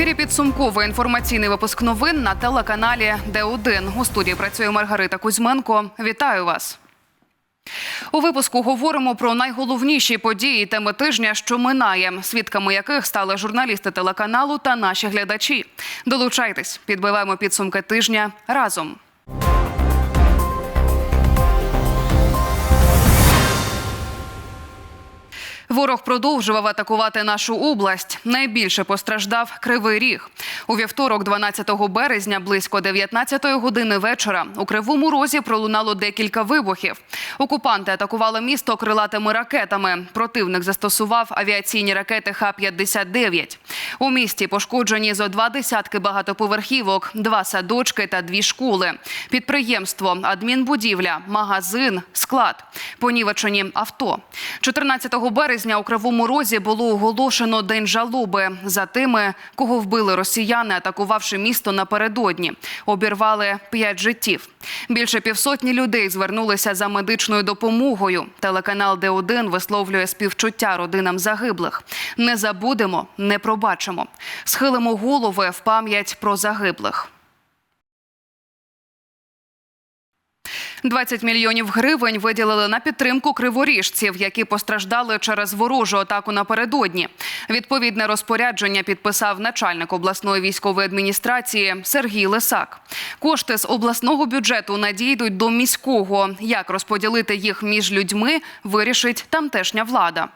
ефірі підсумковий інформаційний випуск новин на телеканалі Д1. У студії працює Маргарита Кузьменко. Вітаю вас. У випуску говоримо про найголовніші події теми тижня, що минає, свідками яких стали журналісти телеканалу та наші глядачі. Долучайтесь, підбиваємо підсумки тижня разом. Ворог продовжував атакувати нашу область. Найбільше постраждав Кривий Ріг. У вівторок, 12 березня, близько 19 години вечора, у Кривому Розі пролунало декілька вибухів. Окупанти атакували місто крилатими ракетами. Противник застосував авіаційні ракети Х-59. У місті пошкоджені зо два десятки багатоповерхівок, два садочки та дві школи. Підприємство, адмінбудівля, магазин, склад. Понівечені авто. 14 березня у Кривому Розі було оголошено день жалоби за тими, кого вбили росіяни, атакувавши місто напередодні. Обірвали п'ять життів. Більше півсотні людей звернулися за медичною допомогою. Телеканал Д1 висловлює співчуття родинам загиблих. Не забудемо, не пробачимо. Схилимо голови в пам'ять про загиблих. 20 мільйонів гривень виділили на підтримку криворіжців, які постраждали через ворожу атаку напередодні. Відповідне розпорядження підписав начальник обласної військової адміністрації Сергій Лисак. Кошти з обласного бюджету надійдуть до міського. Як розподілити їх між людьми, вирішить тамтешня влада.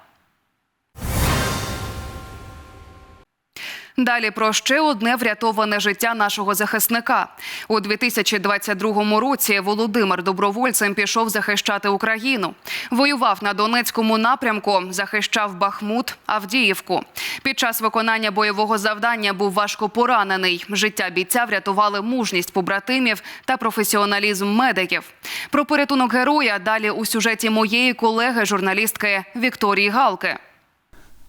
Далі про ще одне врятоване життя нашого захисника у 2022 році. Володимир добровольцем пішов захищати Україну. Воював на Донецькому напрямку, захищав Бахмут, Авдіївку. Під час виконання бойового завдання був важко поранений. Життя бійця врятували мужність побратимів та професіоналізм медиків. Про порятунок героя далі у сюжеті моєї колеги, журналістки Вікторії Галки.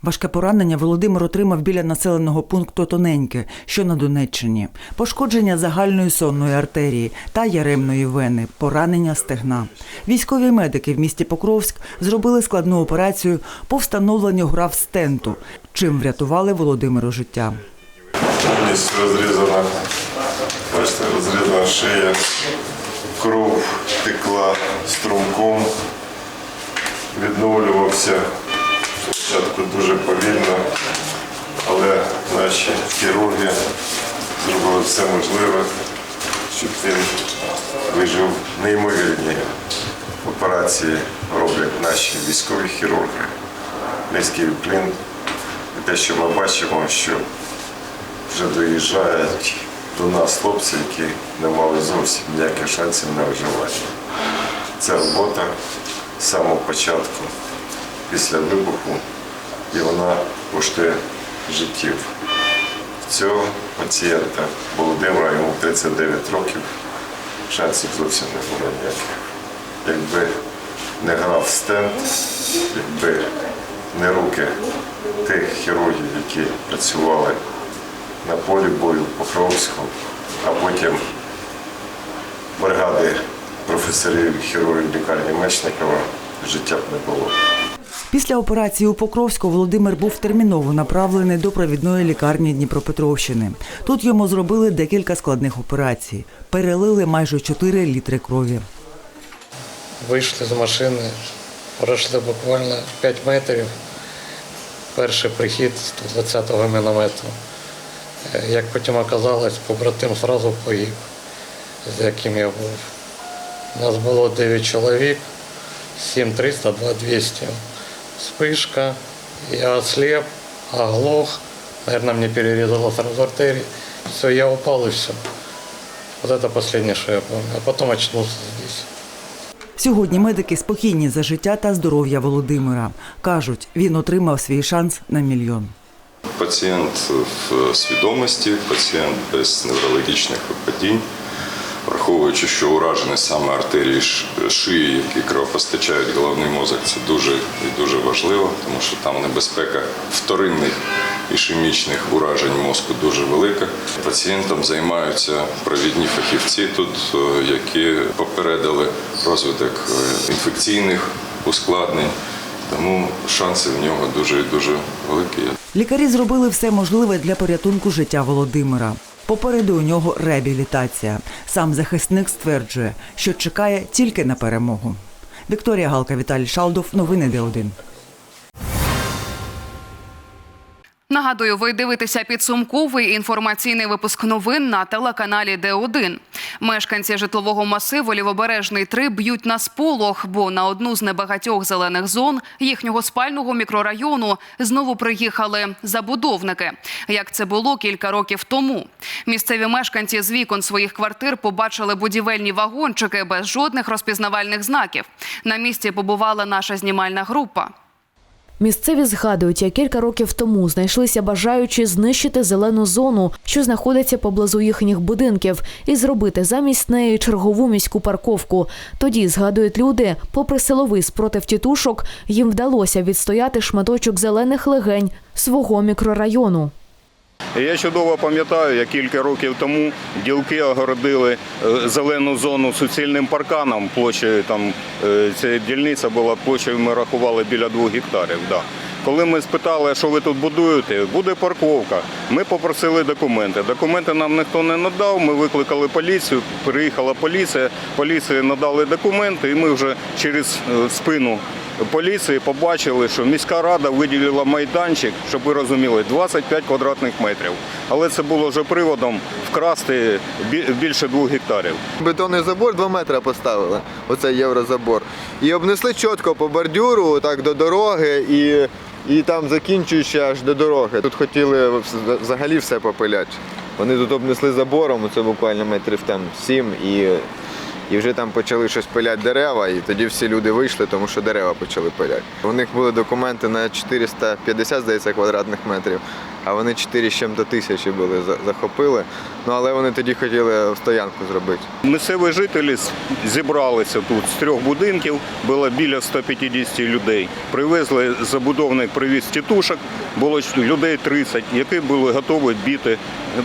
Важке поранення Володимир отримав біля населеного пункту Тоненьке, що на Донеччині, пошкодження загальної сонної артерії та яремної вени, поранення стегна. Військові медики в місті Покровськ зробили складну операцію по встановленню грав стенту, чим врятували Володимиру життя. Повністю розрізана, бачите, розрізана шия, кров текла струмком, відновлювався. Спочатку дуже повільно, але наші хірурги зробили все можливе, щоб він вижив неймовірні операції роблять наші військові хірурги. Низький уклін. І те, що ми бачимо, що вже доїжджають до нас хлопці, які не мали зовсім ніяких шансів на виживання. Це робота з самого початку, після вибуху, і вона коштує життів. Цього пацієнта Володимира, йому 39 років, шансів зовсім не було ніяких. Якби не грав стенд, якби не руки тих хірургів, які працювали на полі бою в Покровську, а потім бригади професорів хірургів лікарні Мечникова життя б не було. Після операції у Покровську Володимир був терміново направлений до провідної лікарні Дніпропетровщини. Тут йому зробили декілька складних операцій. Перелили майже 4 літри крові. Вийшли з машини, пройшли буквально 5 метрів. Перший прихід 120-го міномету. Е, Як потім оказалось, побратим одразу погиб, з яким я був. Нас було 9 чоловік, 7300, 2200. Вспышка, я ослеп, оглох, наверное, мне перерезало сразу артерии. Все, я упал и все. Вот это последнее, что я помню. А потом очнулся здесь. Сьогодні медики спокійні за життя та здоров'я Володимира. Кажуть, він отримав свій шанс на мільйон. Пацієнт в свідомості, пацієнт без неврологічних випадінь, враховуючи, що уражені саме артерії шиї, які кровопостачають головний мозок, це дуже і дуже важливо, тому що там небезпека вторинних ішемічних уражень мозку дуже велика. Пацієнтом займаються провідні фахівці тут, е, які попередили розвиток е, інфекційних ускладнень. Тому шанси в нього дуже і дуже великі. Лікарі зробили все можливе для порятунку життя Володимира. Попереду у нього реабілітація. Сам захисник стверджує, що чекає тільки на перемогу. Вікторія Галка, Віталій Шалдов. Новини Д1. Нагадую, ви дивитеся підсумковий інформаційний випуск новин на телеканалі Д1. Мешканці житлового масиву Лівобережний 3 б'ють на сполох, бо на одну з небагатьох зелених зон їхнього спального мікрорайону знову приїхали забудовники, як це було кілька років тому. Місцеві мешканці з вікон своїх квартир побачили будівельні вагончики без жодних розпізнавальних знаків. На місці побувала наша знімальна група. Місцеві згадують, як кілька років тому знайшлися бажаючі знищити зелену зону, що знаходиться поблизу їхніх будинків, і зробити замість неї чергову міську парковку. Тоді згадують люди, попри силовий спротив тітушок, їм вдалося відстояти шматочок зелених легень свого мікрорайону. Я чудово пам'ятаю, як кілька років тому ділки огородили е, зелену зону суцільним парканом. Площею там е, ця дільниця була площею, ми рахували біля двох гектарів. Да. Коли ми спитали, що ви тут будуєте, буде парковка. Ми попросили документи. Документи нам ніхто не надав. Ми викликали поліцію. Приїхала поліція. Поліції надали документи, і ми вже через е, спину поліції побачили, що міська рада виділила майданчик, щоб ви розуміли, 25 квадратних метрів. Але це було вже приводом вкрасти більше двох гектарів. Бетонний забор 2 метри поставили, оцей єврозабор. І обнесли чітко по бордюру, так до дороги і, і там закінчуючи аж до дороги. Тут хотіли взагалі все попиляти. Вони тут обнесли забором, це буквально метрів там 7 і, і вже там почали щось пиляти дерева, і тоді всі люди вийшли, тому що дерева почали пиляти. У них були документи на 450, здається, квадратних метрів, а вони 4 з чим-то тисячі були захопили. Ну але вони тоді хотіли стоянку зробити. Місцеві жителі зібралися тут з трьох будинків, було біля 150 людей. Привезли забудовник, привіз тітушок, було людей 30, які були готові бити,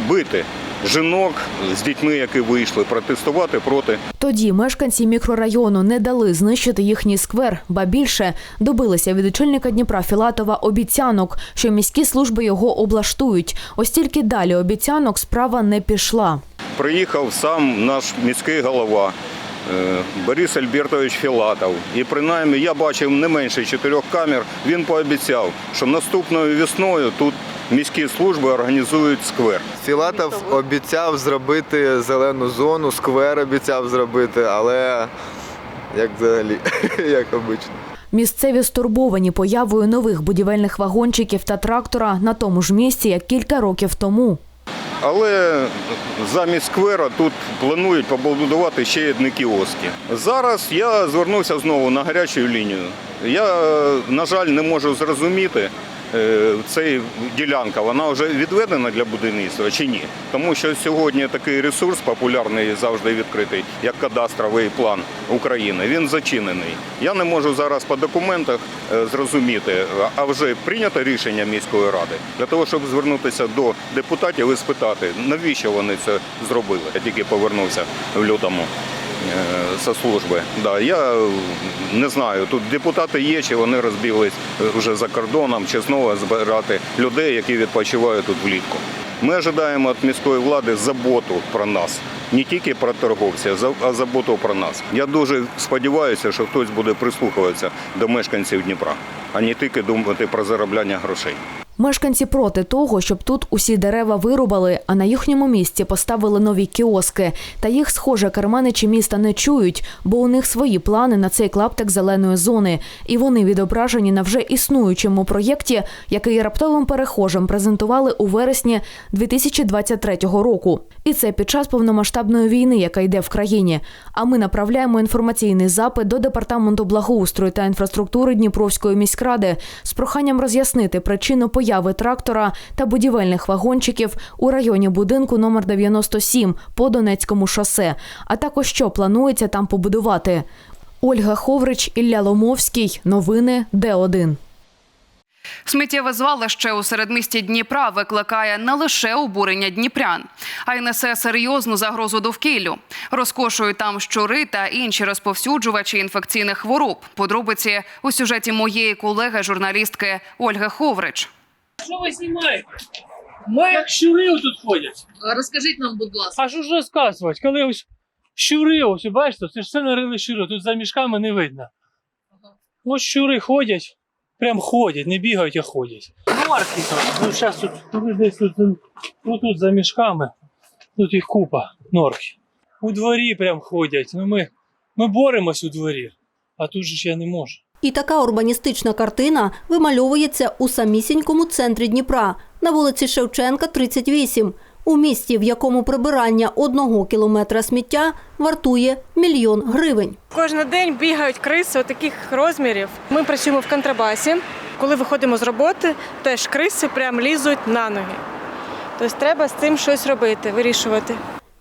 бити жінок з дітьми, які вийшли протестувати проти Тоді мешканці мікрорайону не дали знищити їхній сквер, ба більше добилися від очільника Дніпра Філатова обіцянок, що міські служби його облаштують. Ось тільки далі обіцянок справа не пішла. приїхав сам наш міський голова е, Борис Альбертович Філатов. І принаймні я бачив не менше чотирьох камер. Він пообіцяв, що наступною весною тут міські служби організують сквер. Філатов обіцяв зробити зелену зону, сквер обіцяв зробити, але як взагалі, як обично. Місцеві стурбовані появою нових будівельних вагончиків та трактора на тому ж місці, як кілька років тому. Але замість сквера тут планують побудувати ще одні кіоски. Зараз я звернувся знову на гарячу лінію. Я, на жаль, не можу зрозуміти. Е, Цей ділянка вона вже відведена для будівництва чи ні? Тому що сьогодні такий ресурс популярний завжди відкритий, як кадастровий план України. Він зачинений. Я не можу зараз по документах е, зрозуміти, а вже прийнято рішення міської ради для того, щоб звернутися до депутатів і спитати, навіщо вони це зробили. Я тільки повернувся в лютому е, зі служби. Да, я не знаю, тут депутати є, чи вони розбіглись вже за кордоном, чи знову збирати людей, які відпочивають тут влітку. Ми ожидаємо від міської влади заботу про нас. Не тільки про торговців, а заботу про нас. Я дуже сподіваюся, що хтось буде прислухуватися до мешканців Дніпра, а не тільки думати про заробляння грошей. Мешканці проти того, щоб тут усі дерева вирубали, а на їхньому місці поставили нові кіоски. Та їх, схоже, керманичі міста не чують, бо у них свої плани на цей клаптик зеленої зони. І вони відображені на вже існуючому проєкті, який раптовим перехожим презентували у вересні 2023 року. І це під час повномасштабної війни, яка йде в країні. А ми направляємо інформаційний запит до департаменту благоустрою та інфраструктури Дніпровської міськради з проханням роз'яснити причину появи трактора та будівельних вагончиків у районі будинку номер 97 по Донецькому шосе, а також що планується там побудувати. Ольга Ховрич, Ілля Ломовський. Новини Д1. Сміттєве звалище у середмісті Дніпра викликає не лише обурення дніпрян, а й несе серйозну загрозу довкіллю. Розкошують там щури та інші розповсюджувачі інфекційних хвороб. Подробиці у сюжеті моєї колеги, журналістки Ольги Ховрич. Що ви знімаєте? Ми як щури тут ходять. Розкажіть нам, будь ласка. А що ж розказувати? Коли ось щури, ось бачите, це ж все нарили щури, тут за мішками не видно. Ось щури ходять, прям ходять, не бігають, а ходять. Норки тут. Ну, зараз тут, десь тут, ну, тут за мішками, тут їх купа норки. У дворі прям ходять. Ну, ми, ми боремось у дворі, а тут же ж я не можу. І така урбаністична картина вимальовується у самісінькому центрі Дніпра на вулиці Шевченка, 38, у місті, в якому прибирання одного кілометра сміття вартує мільйон гривень. Кожен день бігають криси таких розмірів. Ми працюємо в контрабасі. Коли виходимо з роботи, теж криси прям лізуть на ноги. Тобто треба з цим щось робити, вирішувати.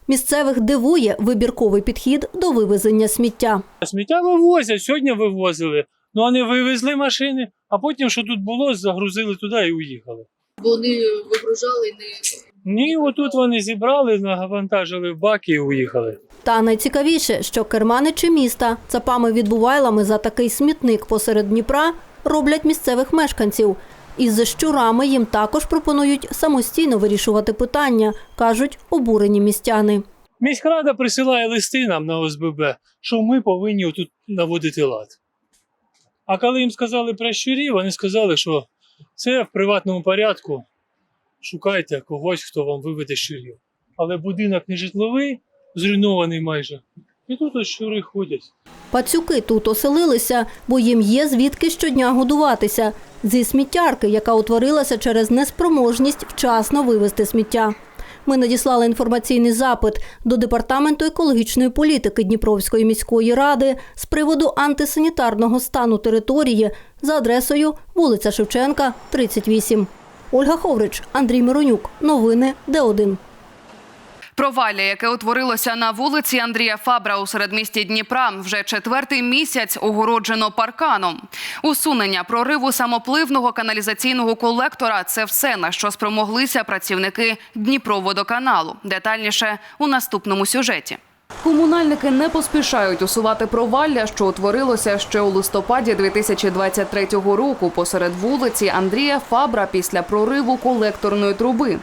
Місцевих дивує вибірковий підхід до вивезення сміття. Сміття вивозять, сьогодні вивозили. Ну, вони вивезли машини, а потім, що тут було, загрузили туди і уїхали. Вони вигружали не Ні, отут вони зібрали, навантажили в баки і уїхали. Та найцікавіше, що керманичі міста цапами відбувайлами за такий смітник посеред Дніпра роблять місцевих мешканців. Із щурами їм також пропонують самостійно вирішувати питання, кажуть обурені містяни. Міськрада присилає листи нам на ОСББ, що ми повинні тут наводити лад. А коли їм сказали про щурів, вони сказали, що це в приватному порядку. Шукайте когось, хто вам виведе щурів. Але будинок не житловий, зруйнований майже. І тут ось щури ходять. Пацюки тут оселилися, бо їм є звідки щодня годуватися зі сміттярки, яка утворилася через неспроможність вчасно вивезти сміття. Ми надіслали інформаційний запит до департаменту екологічної політики Дніпровської міської ради з приводу антисанітарного стану території за адресою вулиця Шевченка, 38. Ольга Ховрич, Андрій Миронюк. Новини Д1. Провалля, яке утворилося на вулиці Андрія Фабра у середмісті Дніпра, вже четвертий місяць огороджено парканом. Усунення прориву самопливного каналізаційного колектора це все на що спромоглися працівники Дніпроводоканалу. Детальніше у наступному сюжеті. Комунальники не поспішають усувати провалля, що утворилося ще у листопаді 2023 року посеред вулиці Андрія Фабра після прориву колекторної труби.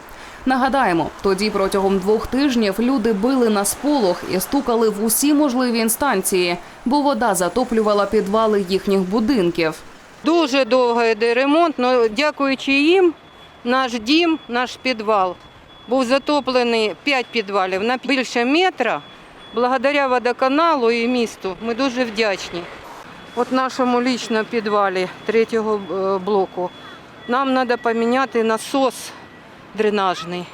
Нагадаємо, тоді протягом двох тижнів люди били на сполох і стукали в усі можливі інстанції, бо вода затоплювала підвали їхніх будинків. Дуже довго йде ремонт, але дякуючи їм, наш дім, наш підвал був затоплений 5 підвалів на більше метра. Благодаря водоканалу і місту ми дуже вдячні. От нашому лічно підвалі третього е, блоку нам треба поміняти насос дренажний.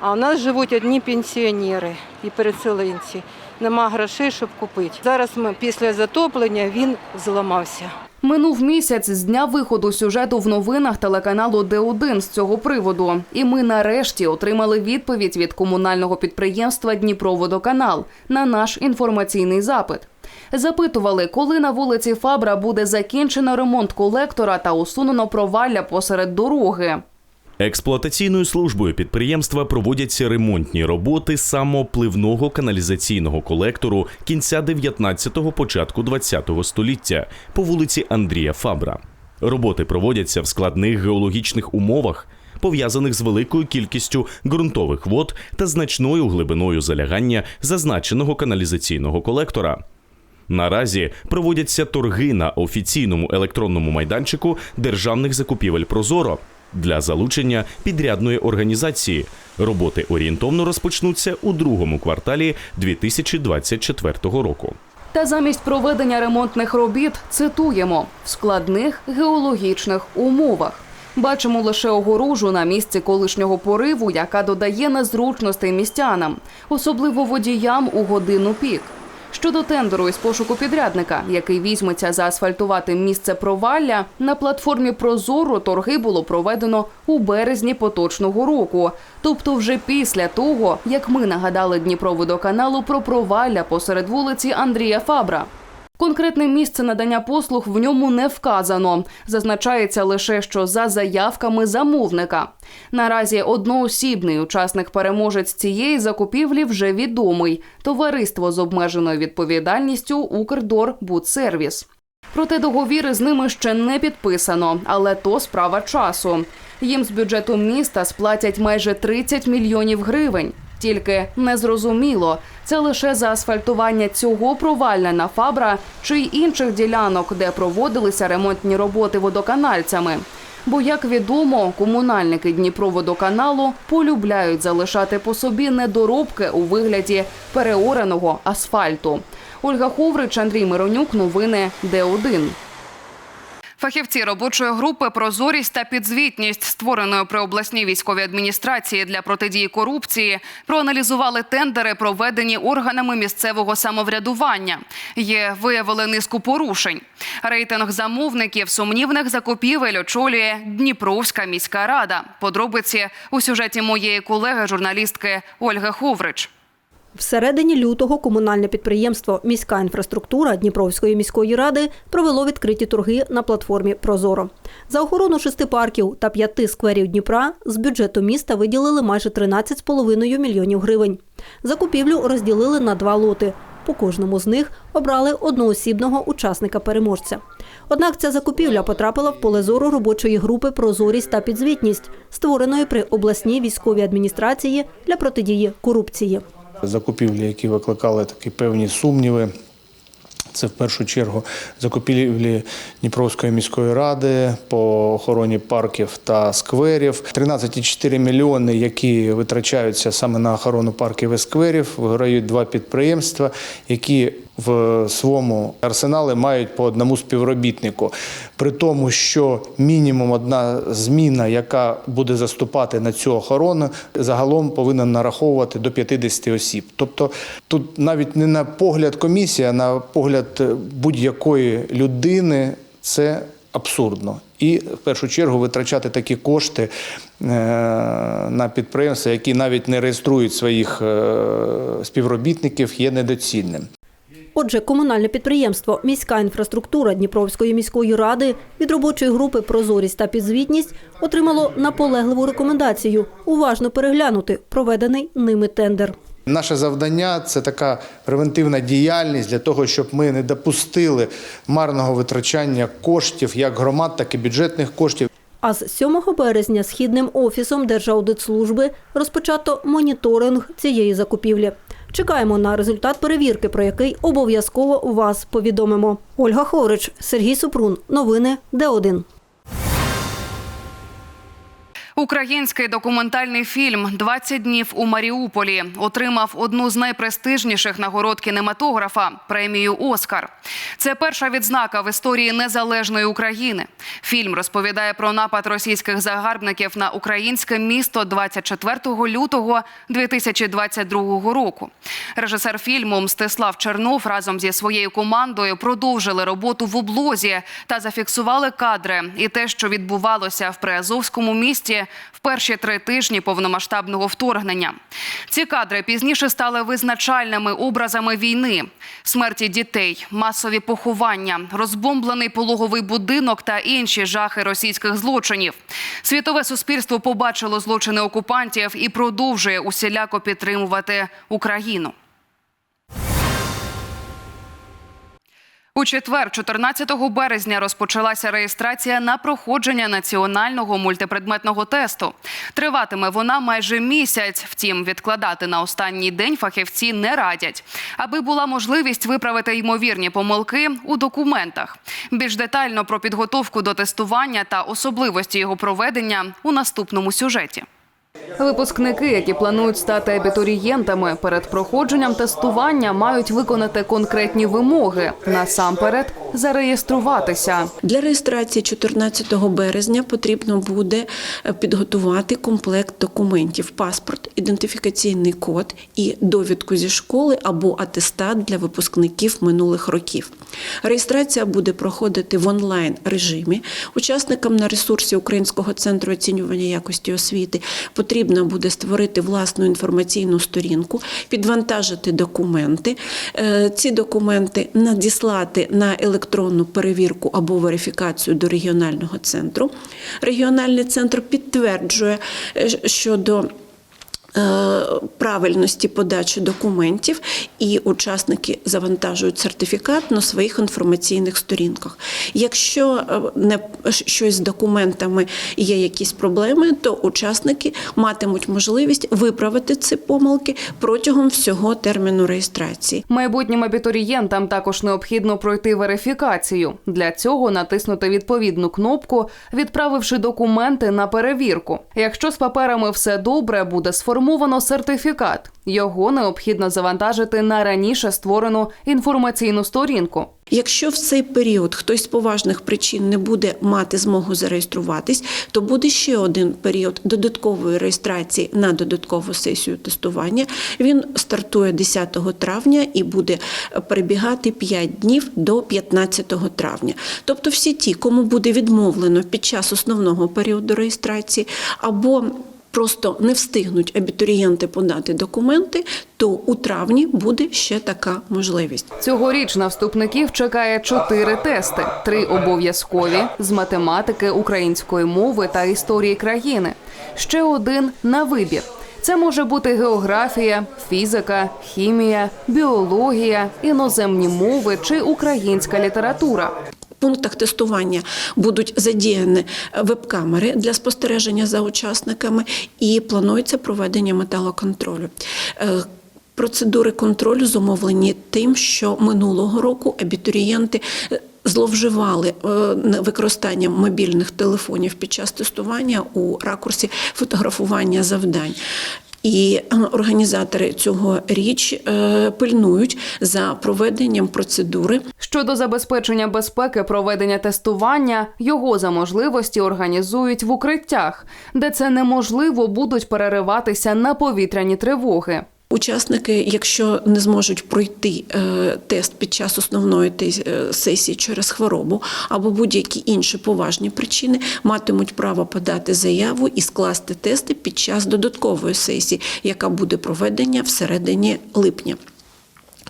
А у нас живуть одні пенсіонери і переселенці. Нема грошей, щоб купити. Зараз ми після затоплення він зламався. Минув місяць з дня виходу сюжету в новинах телеканалу Д1 з цього приводу. І ми нарешті отримали відповідь від комунального підприємства Дніпроводоканал на наш інформаційний запит. Запитували, коли на вулиці Фабра буде закінчено ремонт колектора та усунено провалля посеред дороги. Експлуатаційною службою підприємства проводяться ремонтні роботи самопливного каналізаційного колектору кінця 19-го, початку 20-го століття по вулиці Андрія Фабра. Роботи проводяться в складних геологічних умовах, пов'язаних з великою кількістю ґрунтових вод та значною глибиною залягання зазначеного каналізаційного колектора. Наразі проводяться торги на офіційному електронному майданчику державних закупівель Прозоро для залучення підрядної організації. Роботи орієнтовно розпочнуться у другому кварталі 2024 року. Та замість проведення ремонтних робіт цитуємо в складних геологічних умовах. Бачимо лише огорожу на місці колишнього пориву, яка додає незручностей містянам, особливо водіям у годину пік. Щодо тендеру із пошуку підрядника, який візьметься заасфальтувати місце провалля, на платформі Прозоро торги було проведено у березні поточного року, тобто вже після того, як ми нагадали Дніпроводоканалу про провалля посеред вулиці Андрія Фабра. Конкретне місце надання послуг в ньому не вказано. Зазначається лише, що за заявками замовника. Наразі одноосібний учасник переможець цієї закупівлі вже відомий товариство з обмеженою відповідальністю Укрдор Будсервіс. Проте договіри з ними ще не підписано, але то справа часу. Їм з бюджету міста сплатять майже 30 мільйонів гривень. Тільки незрозуміло, це лише за асфальтування цього провалля фабра чи й інших ділянок, де проводилися ремонтні роботи водоканальцями. Бо, як відомо, комунальники Дніпроводоканалу полюбляють залишати по собі недоробки у вигляді переореного асфальту. Ольга Ховрич, Андрій Миронюк. Новини Д1. Фахівці робочої групи Прозорість та підзвітність, створеної при обласній військовій адміністрації для протидії корупції, проаналізували тендери, проведені органами місцевого самоврядування. Є виявили низку порушень. Рейтинг замовників сумнівних закупівель очолює Дніпровська міська рада. Подробиці у сюжеті моєї колеги, журналістки Ольги Ховрич. Всередині лютого комунальне підприємство Міська інфраструктура Дніпровської міської ради провело відкриті торги на платформі Прозоро. За охорону шести парків та п'яти скверів Дніпра з бюджету міста виділили майже 13,5 мільйонів гривень. Закупівлю розділили на два лоти. По кожному з них обрали одноосібного учасника-переможця. Однак ця закупівля потрапила в поле зору робочої групи Прозорість та підзвітність, створеної при обласній військовій адміністрації для протидії корупції. Закупівлі, які викликали такі певні сумніви. Це в першу чергу закупівлі Дніпровської міської ради по охороні парків та скверів. 13,4 мільйони, які витрачаються саме на охорону парків і скверів, виграють два підприємства, які в своєму арсеналі мають по одному співробітнику. При тому, що мінімум одна зміна, яка буде заступати на цю охорону, загалом повинна нараховувати до 50 осіб. Тобто тут навіть не на погляд комісії, а на погляд будь-якої людини це абсурдно. І в першу чергу витрачати такі кошти е, на підприємства, які навіть не реєструють своїх е, співробітників, є недоцільним. Отже, комунальне підприємство Міська інфраструктура Дніпровської міської ради від робочої групи Прозорість та підзвітність отримало наполегливу рекомендацію уважно переглянути проведений ними тендер. Наше завдання це така превентивна діяльність для того, щоб ми не допустили марного витрачання коштів, як громад, так і бюджетних коштів. А з 7 березня східним офісом Держаудитслужби розпочато моніторинг цієї закупівлі. Чекаємо на результат перевірки, про який обов'язково вас повідомимо. Ольга Ховрич, Сергій Супрун. Новини Д1. Український документальний фільм «20 днів у Маріуполі отримав одну з найпрестижніших нагород кінематографа премію Оскар. Це перша відзнака в історії незалежної України. Фільм розповідає про напад російських загарбників на українське місто 24 лютого 2022 року. Режисер фільму Мстислав Чернов разом зі своєю командою продовжили роботу в облозі та зафіксували кадри і те, що відбувалося в Приазовському місті в перші три тижні повномасштабного вторгнення. Ці кадри пізніше стали визначальними образами війни: смерті дітей, масові поховання, розбомблений пологовий будинок та інші жахи російських злочинів. Світове суспільство побачило злочини окупантів і продовжує усіляко підтримувати Україну. У четвер, 14 березня, розпочалася реєстрація на проходження національного мультипредметного тесту. Триватиме вона майже місяць. Втім, відкладати на останній день фахівці не радять, аби була можливість виправити ймовірні помилки у документах. Більш детально про підготовку до тестування та особливості його проведення у наступному сюжеті. Випускники, які планують стати абітурієнтами, перед проходженням тестування мають виконати конкретні вимоги. Насамперед, зареєструватися. Для реєстрації 14 березня потрібно буде е, підготувати комплект документів: паспорт, ідентифікаційний код і довідку зі школи або атестат для випускників минулих років. Реєстрація буде проходити в онлайн режимі. Учасникам на ресурсі Українського центру оцінювання якості освіти потрібно буде створити власну інформаційну сторінку, підвантажити документи. Е, Ці документи надіслати на електронну перевірку або верифікацію до регіонального центру. Регіональний центр підтверджує е, щодо правильності подачі документів, і учасники завантажують сертифікат на своїх інформаційних сторінках. Якщо е, не щось з документами є якісь проблеми, то учасники матимуть можливість виправити ці помилки протягом всього терміну реєстрації. Майбутнім абітурієнтам також необхідно пройти верифікацію. Для цього натиснути відповідну кнопку, відправивши документи на перевірку. Якщо з паперами все добре, буде сформовано сертифікат. Його необхідно завантажити на раніше створену інформаційну сторінку. Якщо в цей період хтось з поважних причин не буде мати змогу зареєструватись, то буде ще один період додаткової реєстрації на додаткову сесію тестування. Він стартує 10 травня і буде перебігати 5 днів до 15 травня. Тобто всі ті, кому буде відмовлено під час основного періоду реєстрації або Просто не встигнуть абітурієнти подати документи, то у травні буде ще така можливість. Цьогоріч на вступників чекає чотири тести: три обов'язкові з математики, української мови та історії країни. Ще один на вибір. Це може бути географія, фізика, хімія, біологія, іноземні мови чи українська література. Пунктах тестування будуть задіяні веб-камери для спостереження за учасниками і планується проведення металоконтролю. Е, Процедури контролю зумовлені тим, що минулого року абітурієнти е, зловживали е, використанням мобільних телефонів під час тестування у ракурсі фотографування завдань. І е, організатори цього річ е, пильнують за проведенням процедури Щодо забезпечення безпеки проведення тестування, його за можливості організують в укриттях, де це неможливо будуть перериватися на повітряні тривоги. Учасники, якщо не зможуть пройти е, тест під час основної е, сесії через хворобу або будь-які інші поважні причини, матимуть право подати заяву і скласти тести під час додаткової сесії, яка буде проведення всередині липня.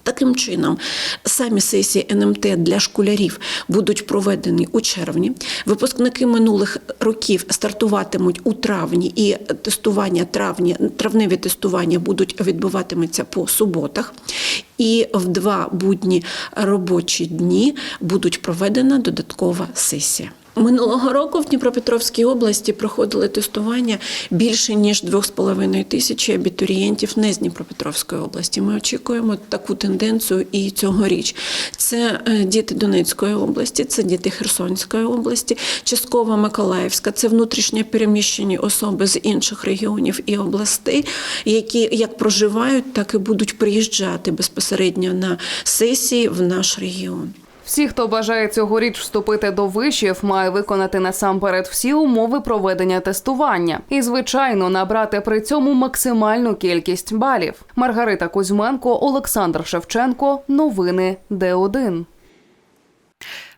Таким чином, самі сесії НМТ для школярів будуть проведені у червні. Випускники минулих років стартуватимуть у травні, і тестування травні, травневі тестування будуть відбуватимуться по суботах. І в два будні робочі дні будуть проведена додаткова сесія. Минулого року в Дніпропетровській області проходили тестування більше ніж 2,5 тисячі абітурієнтів не з Дніпропетровської області. Ми очікуємо таку тенденцію і цьогоріч. Це е, діти Донецької області, це діти Херсонської області, частково Миколаївська, це внутрішньо переміщені особи з інших регіонів і областей, які як проживають, так і будуть приїжджати безпосередньо на сесії в наш регіон. Всі, хто бажає цьогоріч вступити до вишів, має виконати насамперед всі умови проведення тестування і, звичайно, набрати при цьому максимальну кількість балів. Маргарита Кузьменко, Олександр Шевченко. Новини Д1.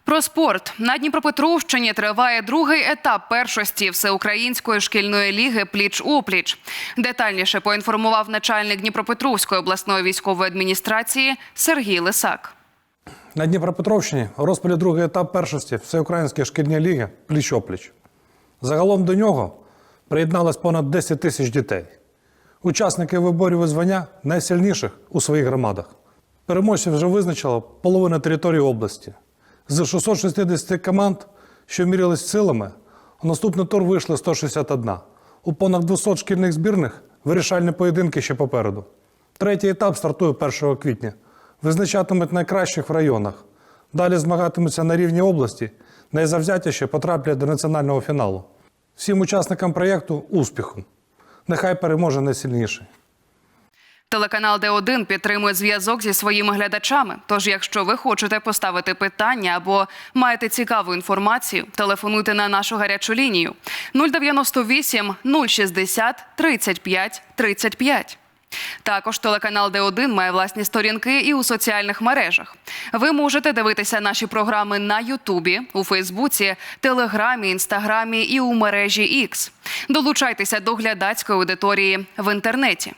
Про спорт на Дніпропетровщині триває другий етап першості всеукраїнської шкільної ліги Пліч опліч. Детальніше поінформував начальник Дніпропетровської обласної військової адміністрації Сергій Лисак. На Дніпропетровщині розпалі другий етап першості Всеукраїнської шкільної ліги пліч-опліч. Загалом до нього приєдналось понад 10 тисяч дітей. Учасники виборів і звання найсильніших у своїх громадах. Переможців вже визначила половина території області. З 660 команд, що мірялись силами, у наступний тур вийшли 161. У понад 200 шкільних збірних вирішальні поєдинки ще попереду. Третій етап стартує 1 квітня. Визначатимуть найкращих в районах. Далі змагатимуться на рівні області, найзавзятіші потраплять до національного фіналу. Всім учасникам проєкту успіху. Нехай переможе найсильніший. Телеканал Д1 підтримує зв'язок зі своїми глядачами. Тож, якщо ви хочете поставити питання або маєте цікаву інформацію, телефонуйте на нашу гарячу лінію 098 060 35 35. Також телеканал Д1 має власні сторінки і у соціальних мережах. Ви можете дивитися наші програми на Ютубі, у Фейсбуці, Телеграмі, Інстаграмі і у мережі X. Долучайтеся до глядацької аудиторії в інтернеті.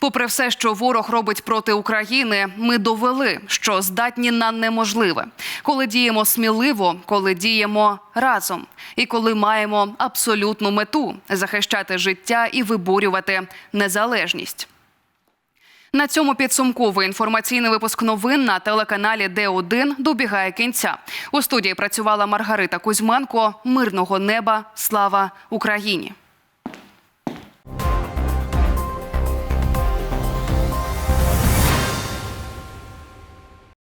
Попри все, що ворог робить проти України, ми довели, що здатні на неможливе, коли діємо сміливо, коли діємо разом, і коли маємо абсолютну мету захищати життя і виборювати незалежність. На цьому підсумковий інформаційний випуск новин на телеканалі Д1 добігає кінця. У студії працювала Маргарита Кузьменко. Мирного неба. Слава Україні!